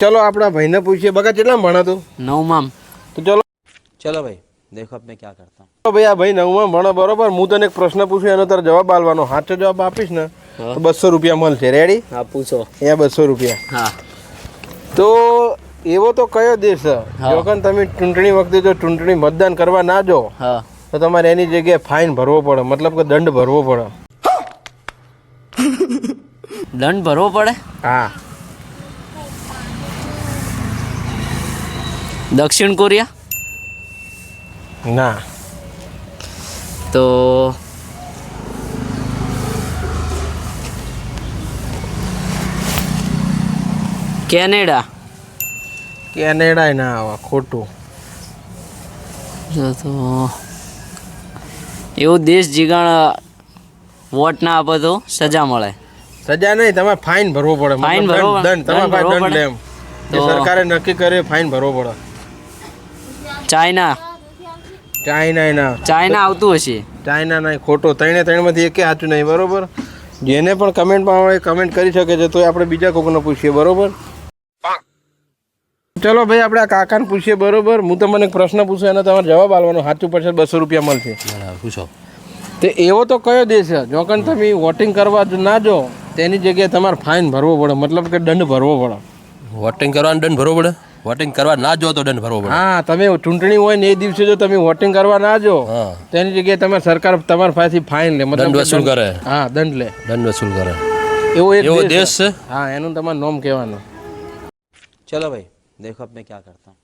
ચલો આપણા ભાઈને પૂછીએ. બગા કેટલા ભણે તું? નવમાં તો ચલો. ચલો ભાઈ દેખો અબ ક્યાં કરતા. તો ભાઈ આ ભાઈ નવમાં ભણો બરોબર? હું તને એક પ્રશ્ન પૂછું એનો તારે જવાબ આલવાનો. સાચો જવાબ આપીશ ને તો બસો રૂપિયા મળશે. રેડી હા પૂછો. એ બસો રૂપિયા. હા. તો એવો તો કયો દેશ? જોકન તમે ચૂંટણી વખતે જો ચૂંટણી મતદાન કરવા ના જો તો તમારે એની જગ્યાએ ફાઇન ભરવો પડે. મતલબ કે દંડ ભરવો પડે. દંડ ભરવો પડે? હા. દક્ષિણ કોરિયા? ના. તો કેનેડા? કેનેડા ના આવે ખોટું. તો એવો દેશ જીગાણ વોટ ના આપે તો સજા મળે. સજા નહીં તમારે ફાઇન ભરવો પડે. ફાઇન ભરવો દંડ પડે? તમારે દંડ તો- સરકારે નક્કી કરે ફાઇન ભરવો પડે. ચાઇના. ચાઇના ના ચાઇના આવતું હશે. ચાઇના નહીં ખોટો ત્રણે ત્રણમાંથી એકે સાચું નહીં બરોબર? જેને પણ કમેન્ટમાં આવે કમેન્ટ કરી શકે છે તો આપણે બીજા કોકને પૂછીએ બરોબર? ચલો ભાઈ આપણે આ કાકાને પૂછીએ બરોબર? હું તમને એક પ્રશ્ન પૂછું એનો તમારે જવાબ આપવાનો. સાચું પડશે બસો રૂપિયા મળશે. પૂછો. તે એવો તો કયો દેશ છે? જો જોકણ તમે વોટિંગ કરવા ના જો તેની જગ્યાએ તમારે ફાઇન ભરવો પડે મતલબ કે દંડ ભરવો પડે. વોટિંગ કરવાનો દંડ ભરવો પડે? વોટિંગ કરવા ના જો તો દંડ ભરવો પડે. હા તમે ચૂંટણી હોય ને એ દિવસે જો તમે વોટિંગ કરવા ના જો તેની જગ્યાએ તમે સરકાર તમારી પાસેથી ફાઇન લે. દંડ વસૂલ કરે. હા દંડ લે. દંડ વસૂલ કરે. એવો એક એવો દેશ છે. હા એનું તમારું નોમ કહેવાનું. ચલો ભાઈ દેખો અબ ક્યાં કરતા.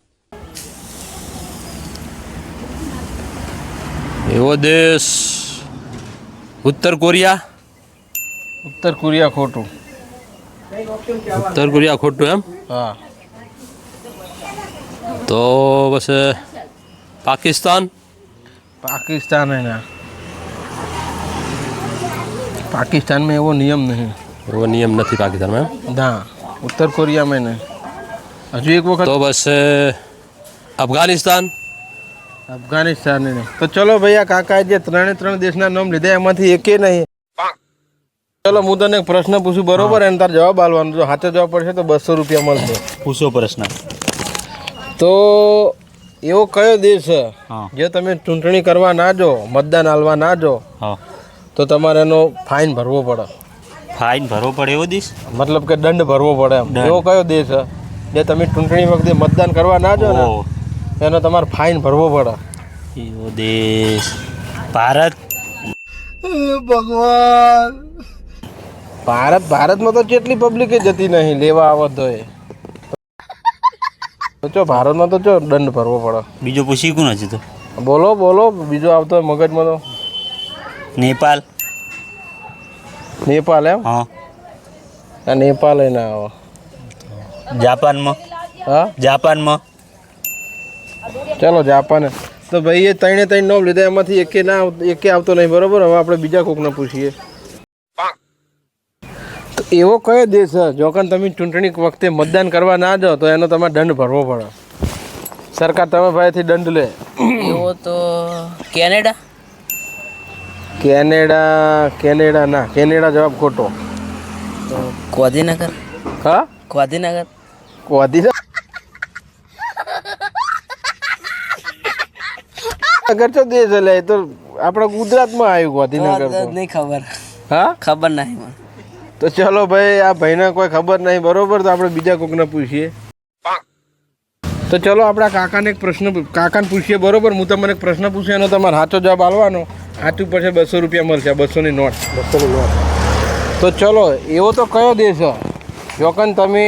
એવો દેશ. ઉત્તર કોરિયા. ઉત્તર કોરિયા ખોટું. ઉત્તર કોરિયા ખોટું એમ? હા. તો પછી પાકિસ્તાન પાકિસ્તાન હે ના પાકિસ્તાનમાં એવો નિયમ નહીં એવો નિયમ નથી પાકિસ્તાનમાં એમ ના ઉત્તર કોરિયામાં નહીં હજુ એક વખત તો બસ અફઘાનિસ્તાન અફઘાનિસ્તાન નહીં તો ચલો ભાઈ આ કાકાએ જે ત્રણે ત્રણ દેશના નામ લીધા એમાંથી એકે નહીં ચલો હું તને એક પ્રશ્ન પૂછું બરોબર એને તાર જવાબ આલવાનો જો સાચો જવાબ પડશે તો બસો રૂપિયા મળશે पूछो प्रश्न તો એવો કયો દેશ છે? જે તમે ચૂંટણી કરવા ના જો મતદાન હાલવા ના જો તો તમારે એનો ફાઇન ભરવો પડે. ફાઇન ભરવો પડે એવો દેશ મતલબ કે દંડ ભરવો પડે એમ. એવો કયો દેશ છે? જે તમે ચૂંટણી વખતે મતદાન કરવા ના જો ને એનો તમારે ફાઇન ભરવો પડે. એવો દેશ ભારત. ભગવાન. ભારત ભારતમાં તો કેટલી પબ્લિકે જતી નહીં લેવા આવતો હોય. તો જો ભારતમાં તો જો દંડ ભરવો પડે. બીજો પૂછી કું નથી તો? બોલો બોલો બીજો આવતો હોય મગજમાં તો. નેપાલ. નેપાલ એમ? હા. આ નેપાલ એ ના આવો. જાપાનમાં. હા? જાપાનમાં. ચલો જાપાન. તો ભાઈ એ ત્રણે ત્રણ નોમ લીધા એમાંથી એકે ના એકે આવતો નહીં બરોબર? હવે આપણે બીજા કોકને પૂછીએ. એવો કયો દેશ છે? જો કાન તમે ચૂંટણી વખતે મતદાન કરવા ના જાઓ તો એનો તમારે દંડ ભરવો પડે. સરકાર તમે ભાઈથી દંડ લે. એવો તો કેનેડા. કેનેડા કેનેડા ના કેનેડા જવાબ ખોટો. ગાંધીનગર હા? ગાંધીનગર ગાંધીનગર અગર તો દેશ એ તો આપણા ગુજરાતમાં આવ્યું ગાંધીનગર નહીં ખબર. હા? ખબર નહીં મને. તો ચલો ભાઈ આ ભાઈને કોઈ ખબર નહીં બરોબર? તો આપણે બીજા કોકને પૂછીએ. તો ચલો આપણા કાકાને એક પ્રશ્ન કાકાને પૂછીએ બરોબર? હું તમને એક પ્રશ્ન પૂછીએ એનો તમારે સાચો જવાબ આવવાનો સાચું પડશે બસો રૂપિયા મળશે બસોની નોટ. બસોની નોટ. તો ચલો એવો તો કયો દેશ જોકન તમે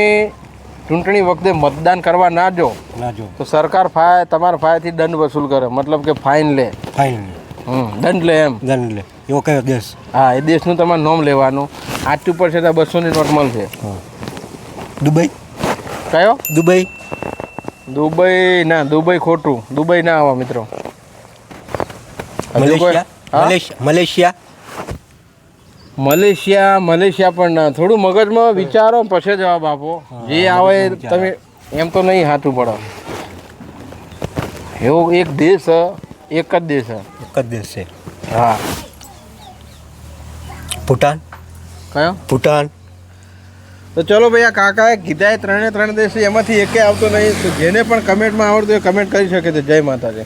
ચૂંટણી વખતે મતદાન કરવા ના જો. ના જો. તો સરકાર ફાય તમારા ફાયથી દંડ વસૂલ કરે. મતલબ કે ફાઇન લે. ફાઇન દંડ લે એમ. દંડ લે. એવો કયો દેશ? હા એ દેશનું તમારે નોમ લેવાનું. આઠ ઉપર છે ત્યાં બસોની નોટ મળશે દુબઈ? કયો? દુબઈ? દુબઈ ના દુબઈ ખોટું. દુબઈ ના આવા મિત્રો. મલેશિયા? મલેશિયા? મલેશિયા પણ ના. થોડું મગજમાં વિચારો પછી જવાબ આપો. જે આવે તમે એમ તો નહીં હાથું પડો. એવો એક દેશ એક જ દેશ એક જ દેશ છે. હા. ભૂટાન? કયો? ભૂટાન. તો ચલો ભાઈ આ કાકાએ કીધા ત્રણે ત્રણ દેશ એમાંથી એકે આવતો નહીં. જેને પણ કમેન્ટમાં આવડતું એ કમેન્ટ કરી શકે છે. જય માતાજી.